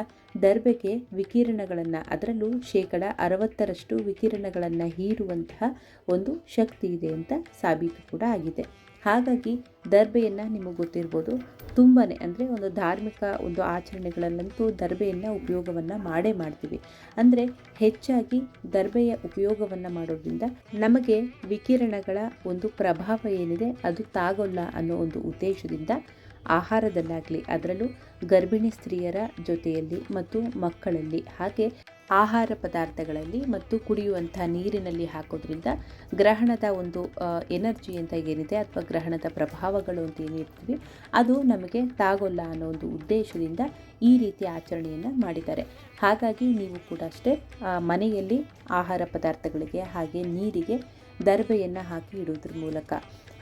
ದರ್ಬೆಗೆ ವಿಕಿರಣಗಳನ್ನು, ಅದರಲ್ಲೂ ಶೇಕಡ ಅರವತ್ತರಷ್ಟು ವಿಕಿರಣಗಳನ್ನು ಹೀರುವಂತಹ ಒಂದು ಶಕ್ತಿ ಇದೆ ಅಂತ ಸಾಬೀತು ಕೂಡ ಆಗಿದೆ. ಹಾಗಾಗಿ ದರ್ಬೆಯನ್ನು ನಿಮಗೆ ಗೊತ್ತಿರ್ಬೋದು. ತುಂಬಾ ಅಂದರೆ ಒಂದು ಧಾರ್ಮಿಕ ಒಂದು ಆಚರಣೆಗಳಲ್ಲಂತೂ ದರ್ಬೆಯನ್ನು ಉಪಯೋಗವನ್ನು ಮಾಡೇ ಮಾಡ್ತೀವಿ. ಅಂದರೆ ಹೆಚ್ಚಾಗಿ ದರ್ಬೆಯ ಉಪಯೋಗವನ್ನು ಮಾಡೋದ್ರಿಂದ ನಮಗೆ ವಿಕಿರಣಗಳ ಒಂದು ಪ್ರಭಾವ ಏನಿದೆ ಅದು ತಾಗೋಲ್ಲ ಅನ್ನೋ ಒಂದು ಉದ್ದೇಶದಿಂದ ಆಹಾರದಲ್ಲಾಗಲಿ, ಅದರಲ್ಲೂ ಗರ್ಭಿಣಿ ಸ್ತ್ರೀಯರ ಜೊತೆಯಲ್ಲಿ ಮತ್ತು ಮಕ್ಕಳಲ್ಲಿ ಹಾಗೆ ಆಹಾರ ಪದಾರ್ಥಗಳಲ್ಲಿ ಮತ್ತು ಕುಡಿಯುವಂಥ ನೀರಿನಲ್ಲಿ ಹಾಕೋದ್ರಿಂದ ಗ್ರಹಣದ ಒಂದು ಎನರ್ಜಿ ಅಂತ ಏನಿದೆ ಅಥವಾ ಗ್ರಹಣದ ಪ್ರಭಾವಗಳು ಅಂತ ಏನಿರ್ತೀವಿ, ಅದು ನಮಗೆ ತಾಗೋಲ್ಲ ಅನ್ನೋ ಒಂದು ಉದ್ದೇಶದಿಂದ ಈ ರೀತಿ ಆಚರಣೆಯನ್ನು ಮಾಡಿದ್ದಾರೆ. ಹಾಗಾಗಿ ನೀವು ಕೂಡ ಅಷ್ಟೇ ಮನೆಯಲ್ಲಿ ಆಹಾರ ಪದಾರ್ಥಗಳಿಗೆ ಹಾಗೆ ನೀರಿಗೆ ದರ್ಬೆಯನ್ನು ಹಾಕಿ ಇಡೋದ್ರ ಮೂಲಕ.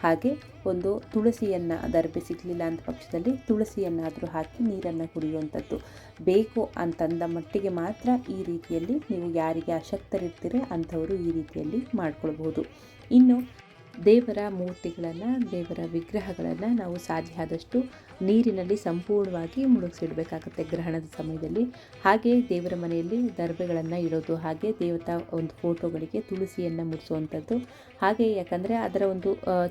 ಹಾಗೆ ಒಂದು ತುಳಸಿಯನ್ನು ದರ್ಬೆ ಸಿಗಲಿಲ್ಲ ಅಂತ ಪಕ್ಷದಲ್ಲಿ ತುಳಸಿಯನ್ನಾದರೂ ಹಾಕಿ ನೀರನ್ನು ಕುಡಿಯುವಂಥದ್ದು. ಬೇಕು ಅಂತಂದ ಮಟ್ಟಿಗೆ ಮಾತ್ರ ಈ ರೀತಿಯಲ್ಲಿ ನೀವು ಯಾರಿಗೆ ಅಶಕ್ತರಿರ್ತೀರೋ ಅಂಥವರು ಈ ರೀತಿಯಲ್ಲಿ ಮಾಡ್ಕೊಳ್ಬೋದು ಇನ್ನು ದೇವರ ಮೂರ್ತಿಗಳನ್ನು, ದೇವರ ವಿಗ್ರಹಗಳನ್ನು ನಾವು ಸಾಧ್ಯ ಆದಷ್ಟು ನೀರಿನಲ್ಲಿ ಸಂಪೂರ್ಣವಾಗಿ ಮುಳುಗಿಸಿಡಬೇಕಾಗುತ್ತೆ ಗ್ರಹಣದ ಸಮಯದಲ್ಲಿ. ಹಾಗೆ ದೇವರ ಮನೆಯಲ್ಲಿ ದರ್ಬೆಗಳನ್ನು ಇಡೋದು, ಹಾಗೆ ದೇವತಾ ಒಂದು ಫೋಟೋಗಳಿಗೆ ತುಳಸಿಯನ್ನು ಮುಡಿಸುವಂಥದ್ದು. ಹಾಗೆ ಯಾಕಂದರೆ ಅದರ ಒಂದು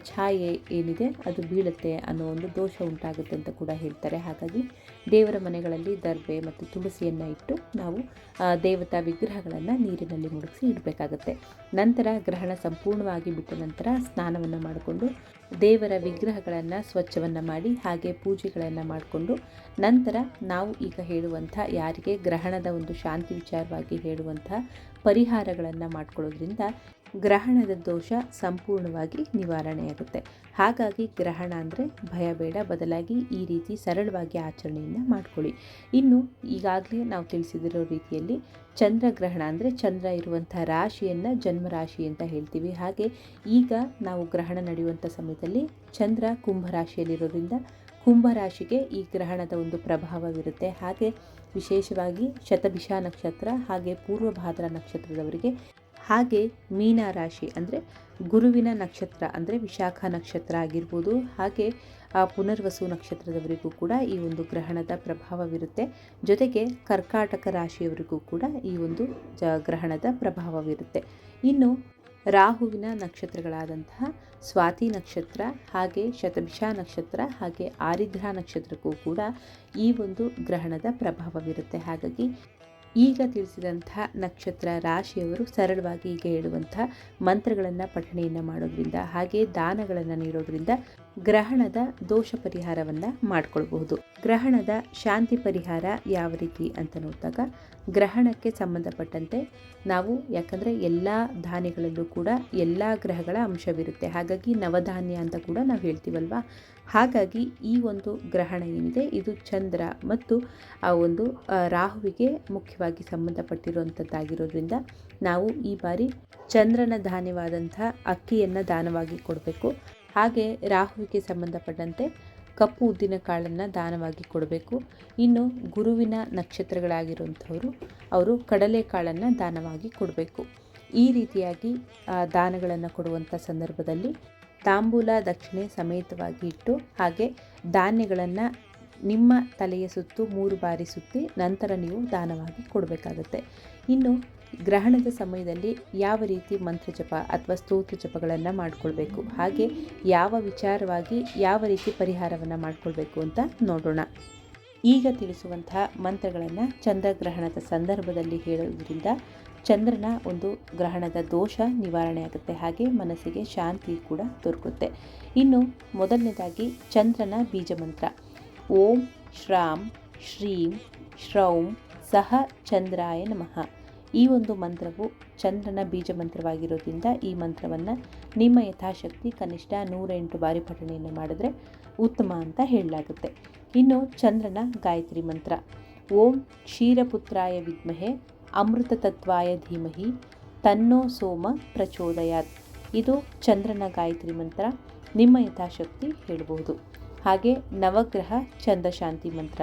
ಛಾಯೆ ಏನಿದೆ ಅದು ಬೀಳುತ್ತೆ ಅನ್ನೋ ಒಂದು ದೋಷ ಉಂಟಾಗುತ್ತೆ ಅಂತ ಕೂಡ ಹೇಳ್ತಾರೆ. ಹಾಗಾಗಿ ದೇವರ ಮನೆಗಳಲ್ಲಿ ದರ್ಬೆ ಮತ್ತು ತುಳಸಿಯನ್ನು ಇಟ್ಟು ನಾವು ದೇವತಾ ವಿಗ್ರಹಗಳನ್ನು ನೀರಿನಲ್ಲಿ ಮುಳುಗಿಸಿ ಇಡಬೇಕಾಗುತ್ತೆ. ನಂತರ ಗ್ರಹಣ ಸಂಪೂರ್ಣವಾಗಿ ಬಿಟ್ಟ ನಂತರ ಸ್ನಾನವನ್ನು ಮಾಡಿಕೊಂಡು ದೇವರ ವಿಗ್ರಹಗಳನ್ನು ಸ್ವಚ್ಛವನ್ನು ಮಾಡಿ ಹಾಗೆ ಪೂಜೆಗಳನ್ನು ಮಾಡಿಕೊಂಡು ನಂತರ ನಾವು ಈಗ ಹೇಳುವಂಥ ಯಾರಿಗೆ ಗ್ರಹಣದ ಒಂದು ಶಾಂತಿ ವಿಚಾರವಾಗಿ ಹೇಳುವಂಥ ಪರಿಹಾರಗಳನ್ನು ಮಾಡ್ಕೊಳ್ಳೋದ್ರಿಂದ ಗ್ರಹಣದ ದೋಷ ಸಂಪೂರ್ಣವಾಗಿ ನಿವಾರಣೆಯಾಗುತ್ತೆ ಹಾಗಾಗಿ ಗ್ರಹಣ ಅಂದರೆ ಭಯ ಬೇಡ, ಬದಲಾಗಿ ಈ ರೀತಿ ಸರಳವಾಗಿ ಆಚರಣೆಯನ್ನು ಮಾಡ್ಕೊಳ್ಳಿ. ಇನ್ನು ಈಗಾಗಲೇ ನಾವು ತಿಳಿಸಿದಿರೋ ರೀತಿಯಲ್ಲಿ ಚಂದ್ರಗ್ರಹಣ ಅಂದರೆ ಚಂದ್ರ ಇರುವಂಥ ರಾಶಿಯನ್ನು ಜನ್ಮರಾಶಿ ಅಂತ ಹೇಳ್ತೀವಿ. ಹಾಗೆ ಈಗ ನಾವು ಗ್ರಹಣ ನಡೆಯುವಂಥ ಸಮಯದಲ್ಲಿ ಚಂದ್ರ ಕುಂಭರಾಶಿಯಲ್ಲಿರೋದ್ರಿಂದ ಕುಂಭರಾಶಿಗೆ ಈ ಗ್ರಹಣದ ಒಂದು ಪ್ರಭಾವವಿರುತ್ತೆ. ಹಾಗೆ ವಿಶೇಷವಾಗಿ ಶತಭಿಷಾ ನಕ್ಷತ್ರ ಹಾಗೆ ಪೂರ್ವಭಾದ್ರ ನಕ್ಷತ್ರದವರಿಗೆ ಹಾಗೆ ಮೀನ ರಾಶಿ ಅಂದರೆ ಗುರುವಿನ ನಕ್ಷತ್ರ ಅಂದರೆ ವಿಶಾಖ ನಕ್ಷತ್ರ ಆಗಿರ್ಬೋದು. ಹಾಗೆ, ಆ ಪುನರ್ವಸು ನಕ್ಷತ್ರದವರಿಗೂ ಕೂಡ ಈ ಒಂದು ಗ್ರಹಣದ ಪ್ರಭಾವವಿರುತ್ತೆ. ಜೊತೆಗೆ ಕರ್ಕಾಟಕ ರಾಶಿಯವರಿಗೂ ಕೂಡ ಈ ಒಂದು ಗ್ರಹಣದ ಪ್ರಭಾವವಿರುತ್ತೆ. ಇನ್ನು ರಾಹುವಿನ ನಕ್ಷತ್ರಗಳಾದಂತಹ ಸ್ವಾತಿ ನಕ್ಷತ್ರ, ಹಾಗೆ ಶತಭಿಷ ನಕ್ಷತ್ರ, ಹಾಗೆ ಆರಿದ್ರ ನಕ್ಷತ್ರಕ್ಕೂ ಕೂಡ ಈ ಒಂದು ಗ್ರಹಣದ ಪ್ರಭಾವವಿರುತ್ತೆ. ಹಾಗಾಗಿ ಈಗ ತಿಳಿಸಿದಂಥ ನಕ್ಷತ್ರ ರಾಶಿಯವರು ಸರಳವಾಗಿ ಈಗ ಹೇಳುವಂಥ ಮಂತ್ರಗಳನ್ನು ಪಠಣೆಯನ್ನು ಮಾಡೋದ್ರಿಂದ ಹಾಗೆ ದಾನಗಳನ್ನು ನೀಡೋದ್ರಿಂದ ಗ್ರಹಣದ ದೋಷ ಪರಿಹಾರವನ್ನು ಮಾಡ್ಕೊಳ್ಬಹುದು. ಗ್ರಹಣದ ಶಾಂತಿ ಪರಿಹಾರ ಯಾವ ರೀತಿ ಅಂತ ನೋಡಿದಾಗ ಗ್ರಹಣಕ್ಕೆ ಸಂಬಂಧಪಟ್ಟಂತೆ ನಾವು ಯಾಕಂದರೆ ಎಲ್ಲ ಧಾನ್ಯಗಳಲ್ಲೂ ಕೂಡ ಎಲ್ಲ ಗ್ರಹಗಳ ಅಂಶವಿರುತ್ತೆ. ಹಾಗಾಗಿ ನವಧಾನ್ಯ ಅಂತ ಕೂಡ ನಾವು ಹೇಳ್ತೀವಲ್ವ? ಹಾಗಾಗಿ ಈ ಒಂದು ಗ್ರಹಣ ಏನಿದೆ, ಇದು ಚಂದ್ರ ಮತ್ತು ಆ ಒಂದು ರಾಹುವಿಗೆ ಮುಖ್ಯವಾಗಿ ಸಂಬಂಧಪಟ್ಟಿರುವಂಥದ್ದಾಗಿರೋದ್ರಿಂದ ನಾವು ಈ ಬಾರಿ ಚಂದ್ರನ ಧಾನ್ಯವಾದಂಥ ಅಕ್ಕಿಯನ್ನು ದಾನವಾಗಿ ಕೊಡಬೇಕು. ಹಾಗೆ ರಾಹುವಿಗೆ ಸಂಬಂಧಪಟ್ಟಂತೆ ಕಪ್ಪು ಉದ್ದಿನ ಕಾಳನ್ನು ದಾನವಾಗಿ ಕೊಡಬೇಕು. ಇನ್ನು ಗುರುವಿನ ನಕ್ಷತ್ರಗಳಾಗಿರುವಂಥವರು, ಅವರು ಕಡಲೆಕಾಳನ್ನು ದಾನವಾಗಿ ಕೊಡಬೇಕು. ಈ ರೀತಿಯಾಗಿ ದಾನಗಳನ್ನು ಕೊಡುವಂಥ ಸಂದರ್ಭದಲ್ಲಿ ತಾಂಬೂಲ ದಕ್ಷಿಣೆ ಸಮೇತವಾಗಿ ಇಟ್ಟು, ಹಾಗೆ ಧಾನ್ಯಗಳನ್ನು ನಿಮ್ಮ ತಲೆಯ ಸುತ್ತು ಮೂರು ಬಾರಿ ಸುತ್ತಿ ನಂತರ ನೀವು ದಾನವಾಗಿ ಕೊಡಬೇಕಾಗತ್ತೆ. ಇನ್ನು ಗ್ರಹಣದ ಸಮಯದಲ್ಲಿ ಯಾವ ರೀತಿ ಮಂತ್ರ ಜಪ ಅಥವಾ ಸ್ತೋತ್ರ ಜಪಗಳನ್ನು ಮಾಡಿಕೊಳ್ಬೇಕು? ಹಾಗೆ ಯಾವ ವಿಚಾರವಾಗಿ ಯಾವ ರೀತಿ ಪರಿಹಾರವನ್ನು ಮಾಡಿಕೊಳ್ಬೇಕು ಅಂತ ನೋಡೋಣ. ಈಗ ತಿಳಿಸುವಂತಹ ಮಂತ್ರಗಳನ್ನು ಚಂದ್ರಗ್ರಹಣದ ಸಂದರ್ಭದಲ್ಲಿ ಹೇಳುವುದರಿಂದ ಚಂದ್ರನ ಒಂದು ಗ್ರಹಣದ ದೋಷ ನಿವಾರಣೆ ಆಗುತ್ತೆ. ಹಾಗೆ ಮನಸ್ಸಿಗೆ ಶಾಂತಿ ಕೂಡ ದೊರಕುತ್ತೆ. ಇನ್ನು ಮೊದಲನೇದಾಗಿ ಚಂದ್ರನ ಬೀಜ ಮಂತ್ರ ಓಂ ಶ್ರಾಂ ಶ್ರೀಂ ಶ್ರೌಂ ಸಹ ಚಂದ್ರಾಯ ನಮಃ. ಈ ಒಂದು ಮಂತ್ರವು ಚಂದ್ರನ ಬೀಜ ಮಂತ್ರವಾಗಿರೋದ್ರಿಂದ ಈ ಮಂತ್ರವನ್ನು ನಿಮ್ಮ ಯಥಾಶಕ್ತಿ ಕನಿಷ್ಠ ನೂರೆಂಟು ಬಾರಿ ಪಠಣೆಯನ್ನು ಮಾಡಿದ್ರೆ ಉತ್ತಮ ಅಂತ ಹೇಳಲಾಗುತ್ತೆ. ಇನ್ನು ಚಂದ್ರನ ಗಾಯತ್ರಿ ಮಂತ್ರ. ಓಂ ಕ್ಷೀರಪುತ್ರಾಯ ವಿದ್ಮಹೆ ಅಮೃತ ತತ್ವಾಯ ಧೀಮಹಿ ತನ್ನೋ ಸೋಮ ಪ್ರಚೋದಯಾತ್. ಇದು ಚಂದ್ರನ ಗಾಯತ್ರಿ ಮಂತ್ರ. ನಿಮ್ಮ ಯಥಾಶಕ್ತಿ ಹೇಳಬಹುದು. ಹಾಗೆ ನವಗ್ರಹ ಚಂದ್ರಶಾಂತಿ ಮಂತ್ರ.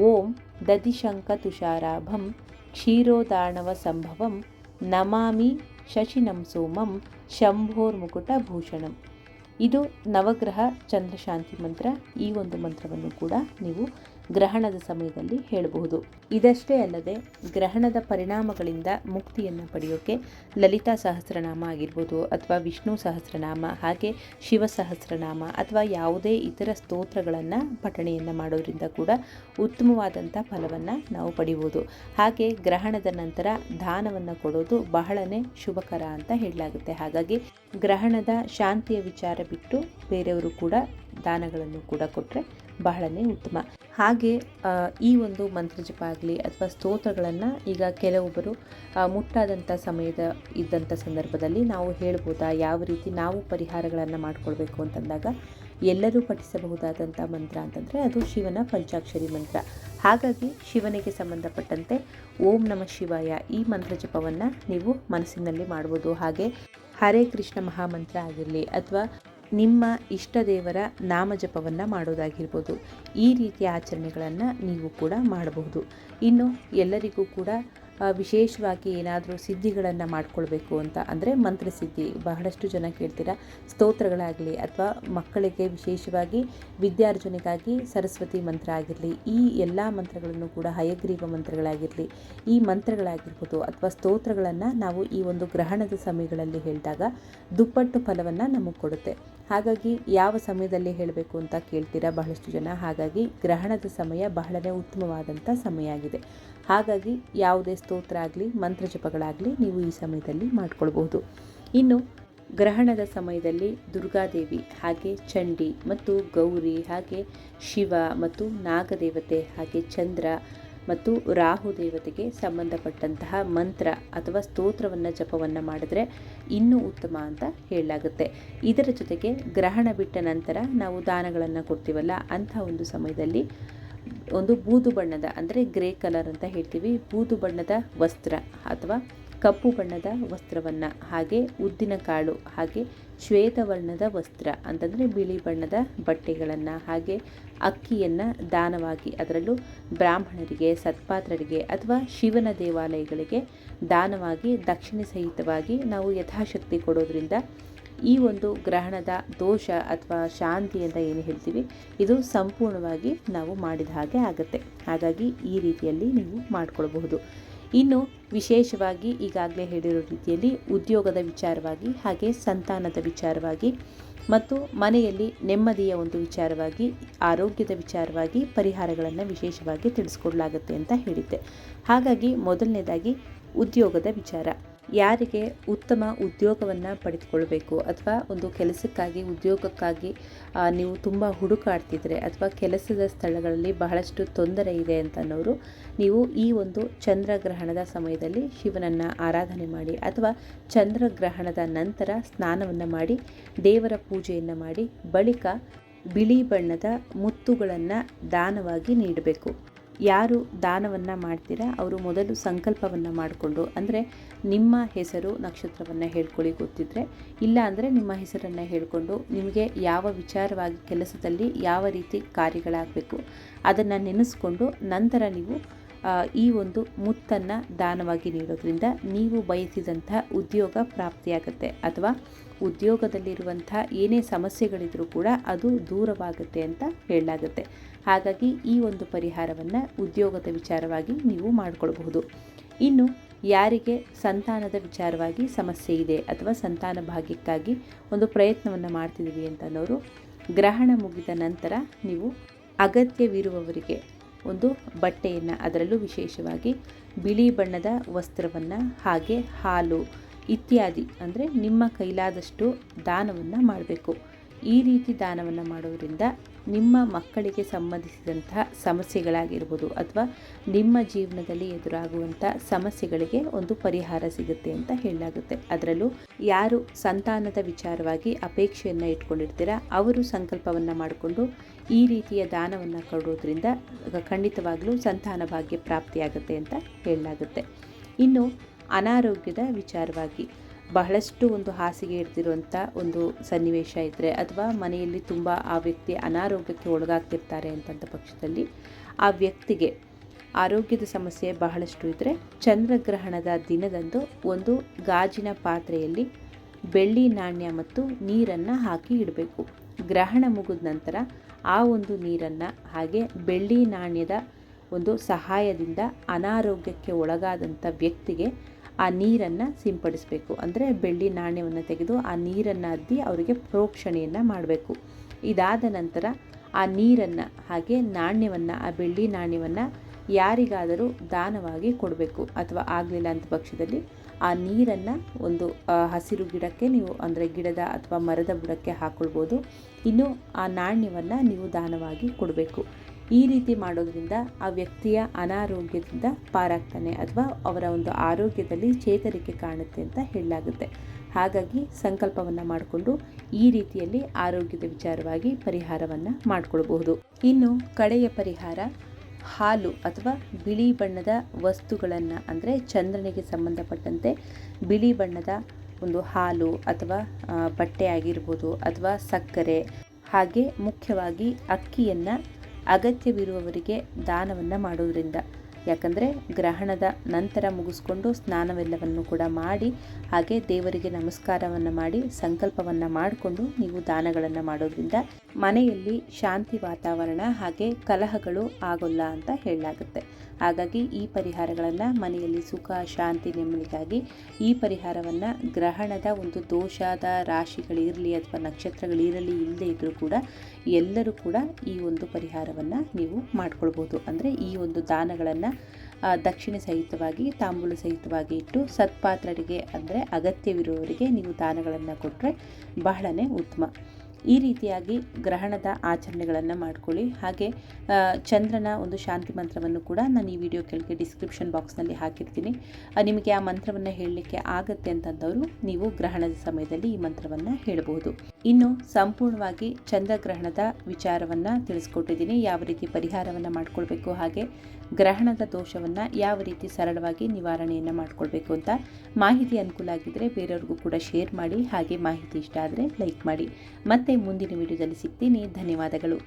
ಓಂ ದಧಿಶಂಕ ತುಷಾರಾಭಂ ಕ್ಷೀರೋದಾಣವ ಸಂಭವಂ ನಮಾಮಿ ಶಶಿನಂ ಸೋಮಂ ಶಂಭೋರ್ಮುಕುಟ ಭೂಷಣಂ ಇದು ನವಗ್ರಹ ಚಂದ್ರಶಾಂತಿ ಮಂತ್ರ. ಈ ಒಂದು ಮಂತ್ರವನ್ನು ಕೂಡ ನೀವು ಗ್ರಹಣದ ಸಮಯದಲ್ಲಿ ಹೇಳಬಹುದು. ಇದಷ್ಟೇ ಅಲ್ಲದೆ ಗ್ರಹಣದ ಪರಿಣಾಮಗಳಿಂದ ಮುಕ್ತಿಯನ್ನು ಪಡೆಯೋಕೆ ಲಲಿತಾ ಸಹಸ್ರನಾಮ ಆಗಿರ್ಬೋದು ಅಥವಾ ವಿಷ್ಣು ಸಹಸ್ರನಾಮ, ಹಾಗೆ ಶಿವ ಸಹಸ್ರನಾಮ ಅಥವಾ ಯಾವುದೇ ಇತರ ಸ್ತೋತ್ರಗಳನ್ನು ಪಠಣೆಯನ್ನು ಮಾಡೋದ್ರಿಂದ ಕೂಡ ಉತ್ತಮವಾದಂಥ ಫಲವನ್ನು ನಾವು ಪಡಿಬೋದು. ಹಾಗೆ ಗ್ರಹಣದ ನಂತರ ದಾನವನ್ನು ಕೊಡೋದು ಬಹಳನೇ ಶುಭಕರ ಅಂತ ಹೇಳಲಾಗುತ್ತೆ. ಹಾಗಾಗಿ ಗ್ರಹಣದ ಶಾಂತಿಯ ವಿಚಾರ ಬಿಟ್ಟು ಬೇರೆಯವರು ಕೂಡ ದಾನಗಳನ್ನು ಕೂಡ ಕೊಟ್ಟರೆ ಬಹಳನೇ ಉತ್ತಮ. ಹಾಗೆ ಈ ಒಂದು ಮಂತ್ರ ಜಪ ಆಗಲಿ ಅಥವಾ ಸ್ತೋತ್ರಗಳನ್ನು ಈಗ ಕೆಲವೊಬ್ಬರು ಮುಟ್ಟಾದಂಥ ಸಮಯದ ಇದ್ದಂಥ ಸಂದರ್ಭದಲ್ಲಿ ನಾವು ಹೇಳ್ಬೋದಾ? ಯಾವ ರೀತಿ ನಾವು ಪರಿಹಾರಗಳನ್ನು ಮಾಡಿಕೊಳ್ಬೇಕು ಅಂತಂದಾಗ ಎಲ್ಲರೂ ಪಠಿಸಬಹುದಾದಂಥ ಮಂತ್ರ ಅಂತಂದರೆ ಅದು ಶಿವನ ಪಂಚಾಕ್ಷರಿ ಮಂತ್ರ. ಹಾಗಾಗಿ ಶಿವನಿಗೆ ಸಂಬಂಧಪಟ್ಟಂತೆ ಓಂ ನಮ ಶಿವಾಯ ಈ ಮಂತ್ರ ಜಪವನ್ನು ನೀವು ಮನಸ್ಸಿನಲ್ಲಿ ಮಾಡ್ಬೋದು. ಹಾಗೆ ಹರೇ ಕೃಷ್ಣ ಮಹಾಮಂತ್ರ ಆಗಿರಲಿ ಅಥವಾ ನಿಮ್ಮ ಇಷ್ಟ ದೇವರ ನಾಮಜಪವನ್ನು ಮಾಡೋದಾಗಿರ್ಬೋದು. ಈ ರೀತಿಯ ಆಚರಣೆಗಳನ್ನು ನೀವು ಕೂಡ ಮಾಡಬಹುದು. ಇನ್ನು ಎಲ್ಲರಿಗೂ ಕೂಡ ವಿಶೇಷವಾಗಿ ಏನಾದರೂ ಸಿದ್ಧಿಗಳನ್ನು ಮಾಡ್ಕೊಳ್ಬೇಕು ಅಂತ ಅಂದರೆ ಮಂತ್ರಸಿದ್ಧಿ ಬಹಳಷ್ಟು ಜನ ಕೇಳ್ತೀರ, ಸ್ತೋತ್ರಗಳಾಗಲಿ ಅಥವಾ ಮಕ್ಕಳಿಗೆ ವಿಶೇಷವಾಗಿ ವಿದ್ಯಾರ್ಜನೆಗಾಗಿ ಸರಸ್ವತಿ ಮಂತ್ರ ಆಗಿರಲಿ, ಈ ಎಲ್ಲ ಮಂತ್ರಗಳನ್ನು ಕೂಡ ಹಯಗ್ರೀವ ಮಂತ್ರಗಳಾಗಿರಲಿ, ಈ ಮಂತ್ರಗಳಾಗಿರ್ಬೋದು ಅಥವಾ ಸ್ತೋತ್ರಗಳನ್ನು ನಾವು ಈ ಒಂದು ಗ್ರಹಣದ ಸಮಯಗಳಲ್ಲಿ ಹೇಳಿದಾಗ ದುಪ್ಪಟ್ಟು ಫಲವನ್ನು ನಮಗೆ ಕೊಡುತ್ತೆ. ಹಾಗಾಗಿ ಯಾವ ಸಮಯದಲ್ಲಿ ಹೇಳಬೇಕು ಅಂತ ಕೇಳ್ತೀರಾ ಬಹಳಷ್ಟು ಜನ. ಹಾಗಾಗಿ ಗ್ರಹಣದ ಸಮಯ ಬಹಳನೇ ಉತ್ತಮವಾದಂಥ ಸಮಯ ಆಗಿದೆ. ಹಾಗಾಗಿ ಯಾವುದೇ ಸ್ತೋತ್ರ ಆಗಲಿ ಮಂತ್ರ ಜಪಗಳಾಗಲಿ ನೀವು ಈ ಸಮಯದಲ್ಲಿ ಮಾಡಿಕೊಳ್ಬಹುದು. ಇನ್ನು ಗ್ರಹಣದ ಸಮಯದಲ್ಲಿ ದುರ್ಗಾದೇವಿ, ಹಾಗೆ ಚಂಡಿ ಮತ್ತು ಗೌರಿ, ಹಾಗೆ ಶಿವ ಮತ್ತು ನಾಗದೇವತೆ, ಹಾಗೆ ಚಂದ್ರ ಮತ್ತು ರಾಹು ದೇವತೆಗೆ ಸಂಬಂಧಪಟ್ಟಂತಹ ಮಂತ್ರ ಅಥವಾ ಸ್ತೋತ್ರವನ್ನು, ಜಪವನ್ನು ಮಾಡಿದ್ರೆ ಇನ್ನೂ ಉತ್ತಮ ಅಂತ ಹೇಳಲಾಗುತ್ತೆ. ಇದರ ಜೊತೆಗೆ ಗ್ರಹಣ ಬಿಟ್ಟ ನಂತರ ನಾವು ದಾನಗಳನ್ನು ಕೊಡ್ತೀವಲ್ಲ, ಅಂಥ ಒಂದು ಸಮಯದಲ್ಲಿ ಒಂದು ಬೂದು ಬಣ್ಣದ, ಅಂದರೆ ಗ್ರೇ ಕಲರ್ ಅಂತ ಹೇಳ್ತೀವಿ, ಬೂದು ಬಣ್ಣದ ವಸ್ತ್ರ ಅಥವಾ ಕಪ್ಪು ಬಣ್ಣದ ವಸ್ತ್ರವನ್ನು, ಹಾಗೆ ಉದ್ದಿನ ಕಾಳು, ಹಾಗೆ ಶ್ವೇತವರ್ಣದ ವಸ್ತ್ರ ಅಂತಂದರೆ ಬಿಳಿ ಬಣ್ಣದ ಬಟ್ಟೆಗಳನ್ನು, ಹಾಗೆ ಅಕ್ಕಿಯನ್ನು ದಾನವಾಗಿ ಅದರಲ್ಲೂ ಬ್ರಾಹ್ಮಣರಿಗೆ, ಸತ್ಪಾತ್ರರಿಗೆ ಅಥವಾ ಶಿವನ ದೇವಾಲಯಗಳಿಗೆ ದಾನವಾಗಿ, ದಕ್ಷಿಣ ಸಹಿತವಾಗಿ ನಾವು ಯಥಾಶಕ್ತಿ ಕೊಡೋದ್ರಿಂದ ಈ ಒಂದು ಗ್ರಹಣದ ದೋಷ ಅಥವಾ ಶಾಂತಿ ಅಂತ ಏನು ಹೇಳ್ತೀವಿ, ಇದು ಸಂಪೂರ್ಣವಾಗಿ ನಾವು ಮಾಡಿದ ಹಾಗೆ ಆಗುತ್ತೆ. ಹಾಗಾಗಿ ಈ ರೀತಿಯಲ್ಲಿ ನೀವು ಮಾಡಿಕೊಳ್ಬಹುದು. ಇನ್ನು ವಿಶೇಷವಾಗಿ ಈಗಾಗಲೇ ಹೇಳಿರೋ ರೀತಿಯಲ್ಲಿ ಉದ್ಯೋಗದ ವಿಚಾರವಾಗಿ ಹಾಗೆ ಸಂತಾನದ ವಿಚಾರವಾಗಿ ಮತ್ತು ಮನೆಯಲ್ಲಿ ನೆಮ್ಮದಿಯ ಒಂದು ವಿಚಾರವಾಗಿ, ಆರೋಗ್ಯದ ವಿಚಾರವಾಗಿ ಪರಿಹಾರಗಳನ್ನು ವಿಶೇಷವಾಗಿ ತಿಳಿಸ್ಕೊಡ್ಲಾಗುತ್ತೆ ಅಂತ ಹೇಳಿದ್ದೆ. ಹಾಗಾಗಿ ಮೊದಲನೇದಾಗಿ ಉದ್ಯೋಗದ ವಿಚಾರ. ಯಾರಿಗೆ ಉತ್ತಮ ಉದ್ಯೋಗವನ್ನು ಪಡೆದುಕೊಳ್ಬೇಕು ಅಥವಾ ಒಂದು ಕೆಲಸಕ್ಕಾಗಿ, ಉದ್ಯೋಗಕ್ಕಾಗಿ ನೀವು ತುಂಬ ಹುಡುಕಾಡ್ತಿದ್ರೆ ಅಥವಾ ಕೆಲಸದ ಸ್ಥಳಗಳಲ್ಲಿ ಬಹಳಷ್ಟು ತೊಂದರೆ ಇದೆ ಅಂತನೋರು ನೀವು ಈ ಒಂದು ಚಂದ್ರಗ್ರಹಣದ ಸಮಯದಲ್ಲಿ ಶಿವನನ್ನು ಆರಾಧನೆ ಮಾಡಿ ಅಥವಾ ಚಂದ್ರಗ್ರಹಣದ ನಂತರ ಸ್ನಾನವನ್ನು ಮಾಡಿ, ದೇವರ ಪೂಜೆಯನ್ನು ಮಾಡಿ, ಬಳಿಕ ಬಿಳಿ ಬಣ್ಣದ ಮುತ್ತುಗಳನ್ನು ದಾನವಾಗಿ ನೀಡಬೇಕು. ಯಾರು ದಾನವನ್ನು ಮಾಡ್ತೀರಾ? ಅವರು ಮೊದಲು ಸಂಕಲ್ಪವನ್ನು ಮಾಡಿಕೊಂಡು, ಅಂದರೆ ನಿಮ್ಮ ಹೆಸರು ನಕ್ಷತ್ರವನ್ನು ಹೇಳ್ಕೊಳ್ಳಿ ಗೊತ್ತಿದ್ದರೆ ಇಲ್ಲ ಅಂದರೆ ನಿಮ್ಮ ಹೆಸರನ್ನು ಹೇಳಿಕೊಂಡು ನಿಮಗೆ ಯಾವ ವಿಚಾರವಾಗಿ ಕೆಲಸದಲ್ಲಿ ಯಾವ ರೀತಿ ಕಾರ್ಯಗಳಾಗಬೇಕು ಅದನ್ನು ನೆನೆಸ್ಕೊಂಡು ನಂತರ ನೀವು ಈ ಒಂದು ಮುತ್ತನ್ನು ದಾನವಾಗಿ ನೀಡೋದ್ರಿಂದ ನೀವು ಬಯಸಿದಂಥ ಉದ್ಯೋಗ ಪ್ರಾಪ್ತಿಯಾಗುತ್ತೆ. ಅಥವಾ ಉದ್ಯೋಗದಲ್ಲಿರುವಂಥ ಏನೇ ಸಮಸ್ಯೆಗಳಿದ್ರೂ ಕೂಡ ಅದು ದೂರವಾಗುತ್ತೆ ಅಂತ ಹೇಳಲಾಗುತ್ತೆ. ಹಾಗಾಗಿ ಈ ಒಂದು ಪರಿಹಾರವನ್ನು ಉದ್ಯೋಗದ ವಿಚಾರವಾಗಿ ನೀವು ಮಾಡಿಕೊಳ್ಬಹುದು. ಇನ್ನು ಯಾರಿಗೆ ಸಂತಾನದ ವಿಚಾರವಾಗಿ ಸಮಸ್ಯೆ ಇದೆ ಅಥವಾ ಸಂತಾನ ಭಾಗ್ಯಕ್ಕಾಗಿ ಒಂದು ಪ್ರಯತ್ನವನ್ನು ಮಾಡ್ತಿದ್ದೀವಿ ಅಂತನೋರು ಗ್ರಹಣ ಮುಗಿದ ನಂತರ ನೀವು ಅಗತ್ಯವಿರುವವರಿಗೆ ಒಂದು ಬಟ್ಟೆಯನ್ನು ಅದರಲ್ಲೂ ವಿಶೇಷವಾಗಿ ಬಿಳಿ ಬಣ್ಣದ ವಸ್ತ್ರವನ್ನು ಹಾಗೆ ಹಾಲು ಇತ್ಯಾದಿ ಅಂದರೆ ನಿಮ್ಮ ಕೈಲಾದಷ್ಟು ದಾನವನ್ನು ಮಾಡಬೇಕು. ಈ ರೀತಿ ದಾನವನ್ನು ಮಾಡೋದ್ರಿಂದ ನಿಮ್ಮ ಮಕ್ಕಳಿಗೆ ಸಂಬಂಧಿಸಿದಂತಹ ಸಮಸ್ಯೆಗಳಾಗಿರ್ಬೋದು ಅಥವಾ ನಿಮ್ಮ ಜೀವನದಲ್ಲಿ ಎದುರಾಗುವಂಥ ಸಮಸ್ಯೆಗಳಿಗೆ ಒಂದು ಪರಿಹಾರ ಸಿಗುತ್ತೆ ಅಂತ ಹೇಳಲಾಗುತ್ತೆ. ಅದರಲ್ಲೂ ಯಾರು ಸಂತಾನದ ವಿಚಾರವಾಗಿ ಅಪೇಕ್ಷೆಯನ್ನು ಇಟ್ಕೊಂಡಿರ್ತೀರಾ, ಅವರು ಸಂಕಲ್ಪವನ್ನು ಮಾಡಿಕೊಂಡು ಈ ರೀತಿಯ ದಾನವನ್ನು ಕೊಡೋದ್ರಿಂದ ಖಂಡಿತವಾಗಲೂ ಸಂತಾನ ಭಾಗ್ಯ ಪ್ರಾಪ್ತಿಯಾಗುತ್ತೆ ಅಂತ ಹೇಳಲಾಗುತ್ತೆ. ಇನ್ನು ಅನಾರೋಗ್ಯದ ವಿಚಾರವಾಗಿ ಬಹಳಷ್ಟು ಒಂದು ಹಾಸಿಗೆ ಇರ್ತಿರುವಂಥ ಒಂದು ಸನ್ನಿವೇಶ ಇದ್ದರೆ ಅಥವಾ ಮನೆಯಲ್ಲಿ ತುಂಬ ಆ ವ್ಯಕ್ತಿ ಅನಾರೋಗ್ಯಕ್ಕೆ ಒಳಗಾಗ್ತಿರ್ತಾರೆ ಅಂತಂಥ ಪಕ್ಷದಲ್ಲಿ ಆ ವ್ಯಕ್ತಿಗೆ ಆರೋಗ್ಯದ ಸಮಸ್ಯೆ ಬಹಳಷ್ಟು ಇದ್ದರೆ ಚಂದ್ರಗ್ರಹಣದ ದಿನದಂದು ಒಂದು ಗಾಜಿನ ಪಾತ್ರೆಯಲ್ಲಿ ಬೆಳ್ಳಿ ನಾಣ್ಯ ಮತ್ತು ನೀರನ್ನು ಹಾಕಿ ಇಡಬೇಕು. ಗ್ರಹಣ ಮುಗಿದ ನಂತರ ಆ ಒಂದು ನೀರನ್ನು ಹಾಗೆ ಬೆಳ್ಳಿ ನಾಣ್ಯದ ಒಂದು ಸಹಾಯದಿಂದ ಅನಾರೋಗ್ಯಕ್ಕೆ ಒಳಗಾದಂಥ ವ್ಯಕ್ತಿಗೆ ಆ ನೀರನ್ನು ಸಿಂಪಡಿಸಬೇಕು. ಅಂದರೆ ಬೆಳ್ಳಿ ನಾಣ್ಯವನ್ನು ತೆಗೆದು ಆ ನೀರನ್ನು ಅದ್ದಿ ಅವರಿಗೆ ಪ್ರೋಕ್ಷಣೆಯನ್ನು ಮಾಡಬೇಕು. ಇದಾದ ನಂತರ ಆ ನೀರನ್ನು ಹಾಗೆ ನಾಣ್ಯವನ್ನು, ಆ ಬೆಳ್ಳಿ ನಾಣ್ಯವನ್ನು ಯಾರಿಗಾದರೂ ದಾನವಾಗಿ ಕೊಡಬೇಕು. ಅಥವಾ ಆಗಲಿಲ್ಲ ಅಂತ ಪಕ್ಷದಲ್ಲಿ ಆ ನೀರನ್ನು ಒಂದು ಹಸಿರು ಗಿಡಕ್ಕೆ ನೀವು, ಅಂದರೆ ಗಿಡದ ಅಥವಾ ಮರದ ಬುಡಕ್ಕೆ ಹಾಕ್ಕೊಳ್ಬೋದು ಇನ್ನು ಆ ನಾಣ್ಯವನ್ನು ನೀವು ದಾನವಾಗಿ ಕೊಡಬೇಕು. ಈ ರೀತಿ ಮಾಡೋದ್ರಿಂದ ಆ ವ್ಯಕ್ತಿಯ ಅನಾರೋಗ್ಯದಿಂದ ಪಾರಾಗ್ತಾನೆ ಅಥವಾ ಅವರ ಒಂದು ಆರೋಗ್ಯದಲ್ಲಿ ಚೇತರಿಕೆ ಕಾಣುತ್ತೆ ಅಂತ ಹೇಳಲಾಗುತ್ತೆ. ಹಾಗಾಗಿ ಸಂಕಲ್ಪವನ್ನು ಮಾಡಿಕೊಂಡು ಈ ರೀತಿಯಲ್ಲಿ ಆರೋಗ್ಯದ ವಿಚಾರವಾಗಿ ಪರಿಹಾರವನ್ನು ಮಾಡಿಕೊಳ್ಬಹುದು. ಇನ್ನು ಕಡೆಯ ಪರಿಹಾರ ಹಾಲು ಅಥವಾ ಬಿಳಿ ಬಣ್ಣದ ವಸ್ತುಗಳನ್ನು ಅಂದರೆ ಚಂದ್ರನಿಗೆ ಸಂಬಂಧಪಟ್ಟಂತೆ ಬಿಳಿ ಬಣ್ಣದ ಒಂದು ಹಾಲು ಅಥವಾ ಬಟ್ಟೆ ಆಗಿರ್ಬೋದು ಅಥವಾ ಸಕ್ಕರೆ, ಹಾಗೆ ಮುಖ್ಯವಾಗಿ ಅಕ್ಕಿಯನ್ನು ಅಗತ್ಯವಿರುವವರಿಗೆ ದಾನವನ್ನು ಮಾಡೋದ್ರಿಂದ ಯಾಕಂದರೆ ಗ್ರಹಣದ ನಂತರ ಮುಗಿಸ್ಕೊಂಡು ಸ್ನಾನವೆಲ್ಲವನ್ನು ಕೂಡ ಮಾಡಿ, ಹಾಗೆ ದೇವರಿಗೆ ನಮಸ್ಕಾರವನ್ನು ಮಾಡಿ, ಸಂಕಲ್ಪವನ್ನು ಮಾಡಿಕೊಂಡು ನೀವು ದಾನಗಳನ್ನು ಮಾಡೋದ್ರಿಂದ ಮನೆಯಲ್ಲಿ ಶಾಂತಿ ವಾತಾವರಣ ಹಾಗೆ ಕಲಹಗಳು ಆಗೋಲ್ಲ ಅಂತ ಹೇಳಲಾಗುತ್ತೆ. ಹಾಗಾಗಿ ಈ ಪರಿಹಾರಗಳನ್ನು ಮನೆಯಲ್ಲಿ ಸುಖ, ಶಾಂತಿ, ನೆಮ್ಮದಿಗಾಗಿ ಈ ಪರಿಹಾರವನ್ನು ಗ್ರಹಣದ ಒಂದು ದೋಷದ ರಾಶಿಗಳಿರಲಿ ಅಥವಾ ನಕ್ಷತ್ರಗಳಿರಲಿ ಇಲ್ಲದೇ ಇದ್ದರೂ ಕೂಡ ಎಲ್ಲರೂ ಕೂಡ ಈ ಒಂದು ಪರಿಹಾರವನ್ನು ನೀವು ಮಾಡ್ಕೊಳ್ಬೋದು. ಅಂದರೆ ಈ ಒಂದು ದಾನಗಳನ್ನು ದಕ್ಷಿಣ ಸಹಿತವಾಗಿ, ತಾಂಬೂಲ ಸಹಿತವಾಗಿ ಇಟ್ಟು ಸತ್ಪಾತ್ರರಿಗೆ ಅಂದರೆ ಅಗತ್ಯವಿರುವವರಿಗೆ ನೀವು ದಾನಗಳನ್ನು ಕೊಟ್ಟರೆ ಬಹಳನೇ ಉತ್ತಮ. ಈ ರೀತಿಯಾಗಿ ಗ್ರಹಣದ ಆಚರಣೆಗಳನ್ನು ಮಾಡ್ಕೊಳ್ಳಿ. ಹಾಗೆ ಚಂದ್ರನ ಒಂದು ಶಾಂತಿ ಮಂತ್ರವನ್ನು ಕೂಡ ನಾನು ಈ ವಿಡಿಯೋ ಕೆಳಗೆ ಡಿಸ್ಕ್ರಿಪ್ಷನ್ ಬಾಕ್ಸ್ನಲ್ಲಿ ಹಾಕಿರ್ತೀನಿ. ನಿಮಗೆ ಆ ಮಂತ್ರವನ್ನು ಹೇಳಲಿಕ್ಕೆ ಆಗತ್ತೆ ಅಂತಂದವರು ನೀವು ಗ್ರಹಣದ ಸಮಯದಲ್ಲಿ ಈ ಮಂತ್ರವನ್ನು ಹೇಳಬಹುದು. ಇನ್ನು ಸಂಪೂರ್ಣವಾಗಿ ಚಂದ್ರಗ್ರಹಣದ ವಿಚಾರವನ್ನು ತಿಳಿಸ್ಕೊಟ್ಟಿದ್ದೀನಿ. ಯಾವ ರೀತಿ ಪರಿಹಾರವನ್ನು ಮಾಡಿಕೊಳ್ಬೇಕು, ಹಾಗೆ ಗ್ರಹಣದ ದೋಷವನ್ನು ಯಾವ ರೀತಿ ಸರಳವಾಗಿ ನಿವಾರಣೆಯನ್ನು ಮಾಡ್ಕೊಳ್ಬೇಕು ಅಂತ ಮಾಹಿತಿ ಅನುಕೂಲ ಆಗಿದ್ದರೆ ಬೇರೆಯವ್ರಿಗೂ ಕೂಡ ಶೇರ್ ಮಾಡಿ, ಹಾಗೆ ಮಾಹಿತಿ ಇಷ್ಟ ಆದರೆ ಲೈಕ್ ಮಾಡಿ. ಮತ್ತೆ ಮುಂದಿನ ವಿಡಿಯೋದಲ್ಲಿ ಸಿಗ್ತೀನಿ. ಧನ್ಯವಾದಗಳು.